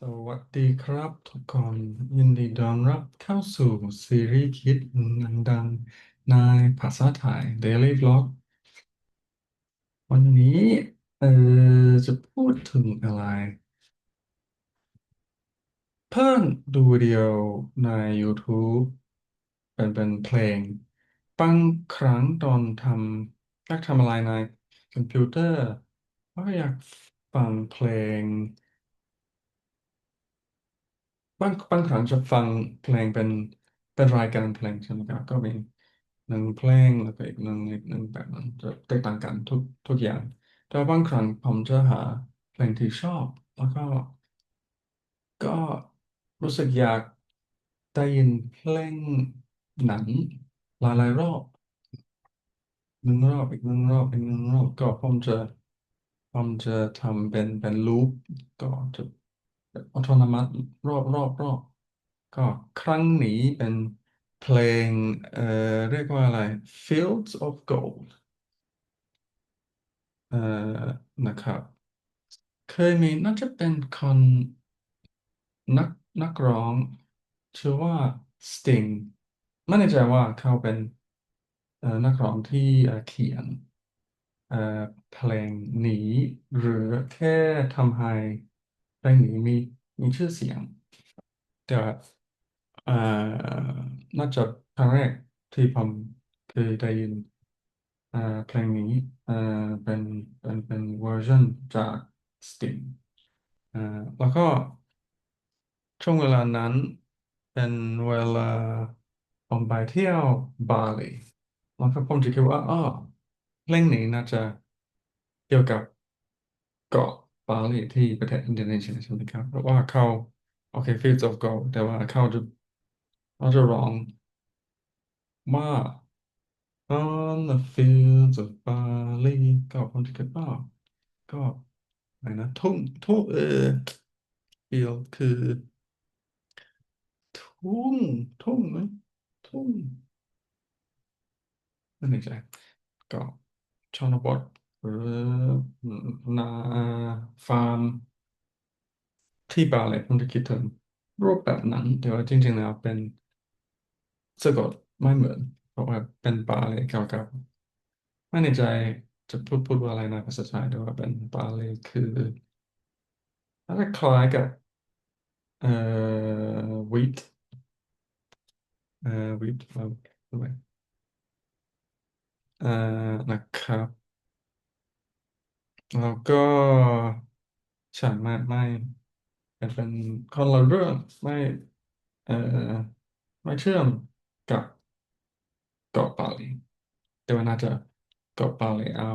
สวัสดีครับทุกคน ยินดีต้อนรับเข้าสู่ซีรีส์คิดหนังดังในภาษาไทย Daily Vlog วันนี้เอ่อจะพูดถึงอะไร เพิ่งดูวิดีโอใน YouTube เป็นเป็นเพลงบางครั้งตอนทำอยากทำอะไรในคอมพิวเตอร์ก็อยากฟังเพลง บางบางครั้งจะฟังเพลงเป็นเป็นรายการเพลงใช่ไหมครับก็มีหนึ่งเพลงแล้วก็อีกหนึ่งอีกหนึ่งแบบนั้นจะแตกต่างกันทุกทุกอย่าง แต่ว่าบางครั้งผมจะหาเพลงที่ชอบ แล้วก็ ก็รู้สึกอยากได้ยินเพลงหนังหลายๆรอบหนึ่งรอบอีกหนึ่งรอบอีกหนึ่งรอบก็ผมจะผมจะทำเป็นเป็นลูปก็จะ อัตโนมัติรอบรอบรอบก็ครั้งนี้เป็นเพลงเอ่อเรียกว่าอะไร Fields of Gold เอ่อนะครับ เคยมีน่าจะเป็นคนนักนักร้องชื่อว่า Sting ไม่แน่ใจว่าเขาเป็นเอ่อนักร้องที่เอ่อเขียนเอ่อเพลงนี้หรือแค่ทำให้ เพลงนี้มีมีชื่อเสียง แต่เอ่อน่าจะครั้งแรกที่ผมเคยได้ยินเอ่อเพลงนี้เอ่อเป็นเป็นเป็นเวอร์ชันจาก Sting เอ่อแล้วก็ช่วงเวลานั้นเป็นเวลาผมไปเที่ยวบาหลีแล้วก็ผมจะคิดว่าอ๋อเพลงนี้น่าจะเกี่ยวกับเกาะ บาหลีที่ประเทศอินโดนีเซียใช่ไหมครับเพราะว่าเขาโอเค Fields of Gold แต่ว่าเขาจะเขาจะร้องว่า On the fields of Bali ก็ผมจะคิดว่าก็อะไรนะทุ่งทุ่งเออ field คือ ทุ่งทุ่งไหมทุ่งไม่แน่ใจก็ชนบท หรือนาฟาร์ม ที่บาหลีผมจะคิดถึงรูปแบบนั้น แต่ว่าจริงๆแล้วเป็นสะกดไม่เหมือนเพราะว่าเป็นบาหลีเก่าๆไม่แน่ใจจะพูดพูดว่าอะไรนะภาษาไทยแต่ว่าเป็นบาหลีคือน่าจะคล้ายกับเอ่อวีทเอ่อวีทด้วยเอ่อนะครับ แล้วก็ฉันไม่ไม่เป็นเป็นคนละเรื่องไม่เอ่อไม่เชื่อมกับเกาะปาหลีแต่ว่าน่าจะเกาะปาหลีเอา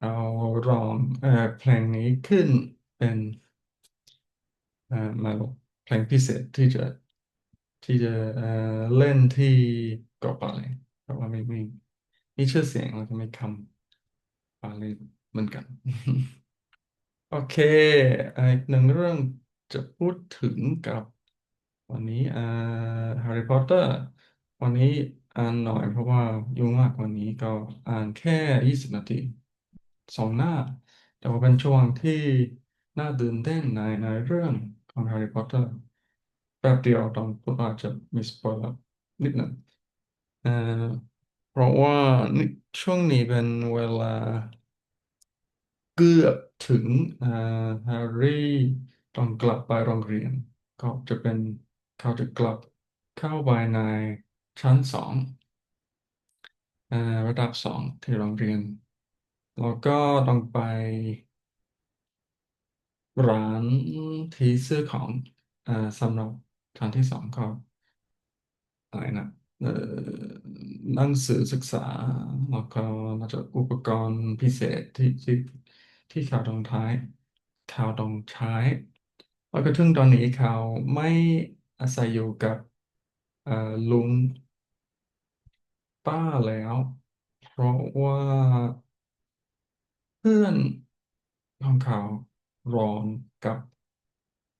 เอาร้องเอ่อเพลงนี้ขึ้นเป็นเอ่อมาเพลงพิเศษที่จะที่จะเอ่อเล่นที่เกาะปาหลีเพราะว่ามีมีมีชื่อเสียงแล้วก็มีคำ ปาหลีเหมือนกัน โอเคอีกหนึ่งเรื่องจะพูดถึงกับวันนี้อ่าแฮร์รี่พอตเตอร์วันนี้อ่านหน่อยเพราะว่ายุ่งมากวันนี้ก็อ่านแค่ยี่สิบนาทีสองหน้า แต่ว่าเป็นช่วงที่น่าตื่นเต้นในในเรื่องของแฮร์รี่พอตเตอร์แป๊บเดียวตอนพูดอาจจะมีสปอยล์นิดหนึ่งอ่อ เพราะว่านี่ช่วงนี้เป็นเวลาเกือบถึงอ่าแฮร์รี่ต้องกลับไปโรงเรียน ก็จะเป็นเขาจะกลับเข้าไปในชั้นสองอ่าระดับสองที่โรงเรียน แล้วก็ต้องไปร้านที่ซื้อของอ่าสำหรับชั้นที่สองก็อะไรนะเอ่อ หนังสือศึกษา แล้วก็น่าจะอุปกรณ์พิเศษที่ที่ที่เขาต้องใช้เขาต้องใช้ แล้วก็ถึงตอนนี้เขาไม่อาศัยอยู่กับเอ่อลุงป้าแล้ว เพราะว่าเพื่อนของเขารอนกับ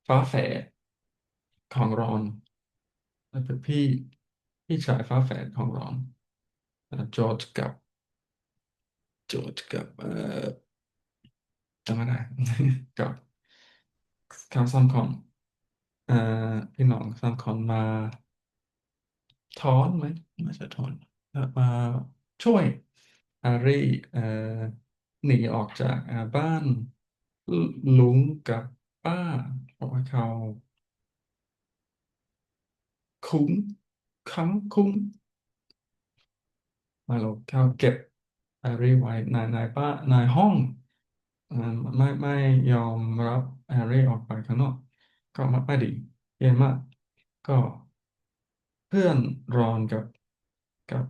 ฟ้าแฝดของรอนและเป็นพี่ พี่ชายฟ้าแฝดของรอนเอ่อจอร์จกับจอร์จกับเอ่อจำไม่ได้ กับข่าวซัมคอนเอ่อพี่น้องซัมคอนมาถอนไหมไม่ใช่ถอนมาช่วยแฮร์รี่เอ่อหนีออกจากบ้านลุงกับป้าเพราะว่าเขาคุ้ม ค้ำคุ้มมาหลบเขาเก็บแฮร์รี่ไว้ในในป้าในห้องไม่ไม่ยอมรับแฮร์รี่ออกไปข้างนอก ก็ม่ไม่ดีเย็นมากก็เพื่อนรอนกับกับ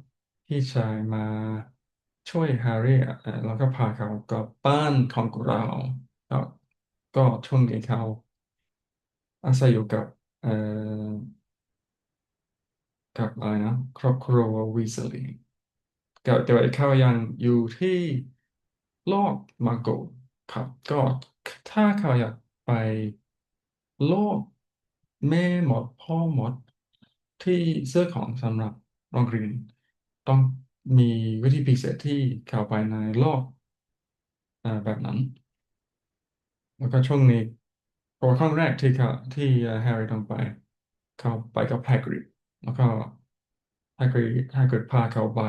พี่ชายมาช่วยแฮร์รี่แล้วก็พาเขากลับบ้านของเราก็ก็ช่วงนี้เขาอาศัยอยู่กับเอ่อ กับอะไรนะ ครอบครัววีซลีย์ก็แต่ว่าเขายังอยู่ที่โลกมาโกครับ ก็ถ้าเขาอยากไปโลกแม่หมดพ่อหมดที่เสื้อของสำหรับโรงเรียนต้องมีวิธีพิเศษที่เข้าไปในโลกอ่าแบบนั้น แล้วก็ช่วงนี้เพระว่าครั้งแรกที่เขาที่แฮร์รี่ต้องไป เขาไปกับแฮกริด แล้วก็แฮกริดแฮกริดพาเขาไป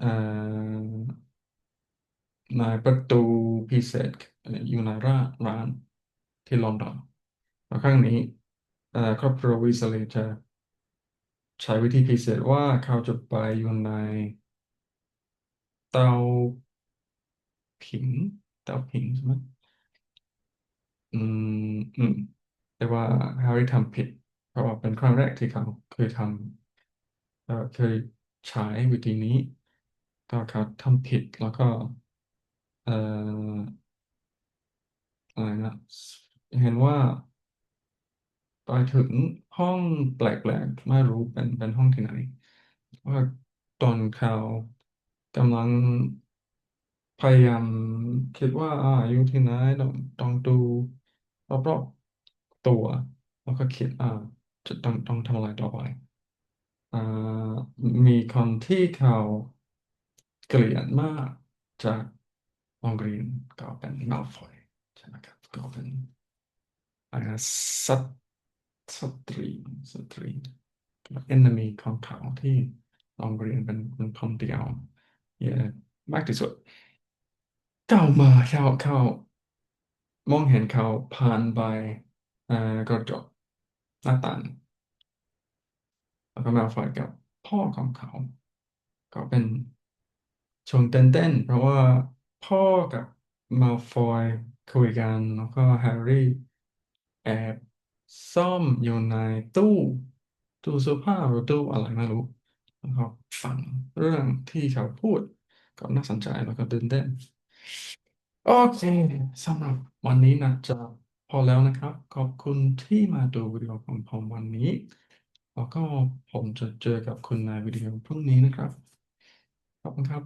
อในประตูพิเศษอยู่ในร้านร้านที่ลอนดอนแล้วครั้งนี้ครอบครัววีสลีย์จะใช้วิธีพิเศษว่าเขาจะไปอยู่ในเตาผิงเตาผิงใช่ไหมอืมอืมแต่ว่าแฮร์รี่ทำผิด เพราะว่าเป็นครั้งแรกที่เขาเคยทำเคยใช้วิธีนี้ ก็เขาทำผิดแล้วก็เอ่ออะไรนะเห็นว่าไปถึงห้องแปลกๆไม่รู้เป็นเป็นห้องที่ไหน ว่าตอนเขากำลังพยายามคิดว่าอ่าอยู่ที่ไหนต้องต้องดูรอบๆตัว แล้วก็คิดอ่า จะต้องต้องทำอะไรต่อไปอ่ามีคนที่เขาเกลียดมากจากโรงเรียนก็เป็นมัลฟอยใช่ไหมครับก็เป็นอะไรสัตสตรีสตรีเอนมีของเขาที่โรงเรียนเป็นเป็นคนเดียวเยอะมากที่สุดเก้ามาเข้าเข้ามองเห็นเขาผ่านไปเอ่อกระจก นาตางแล้วก็มาฝากกับพ่อของเขา ก็เป็นช่วงเต้น เพราะว่าพ่อกับมาฟอยคุยกัน แล้วก็แฮร์รี่แอบซ่อมอยู่ในตู้ตู้เสื้อผ้าหรือตู้อะไรไม่รู้แล้วก็ฟังเรื่องที่เขาพูดก็น่าสนใจแล้วก็ตื่นเต้นโอเคสำหรับวันนี้นะจะ พอแล้วนะครับ ขอบคุณที่มาดูวิดีโอของผมวันนี้ แล้วก็ผมจะเจอกับคุณในวิดีโอพรุ่งนี้นะครับ ขอบคุณครับ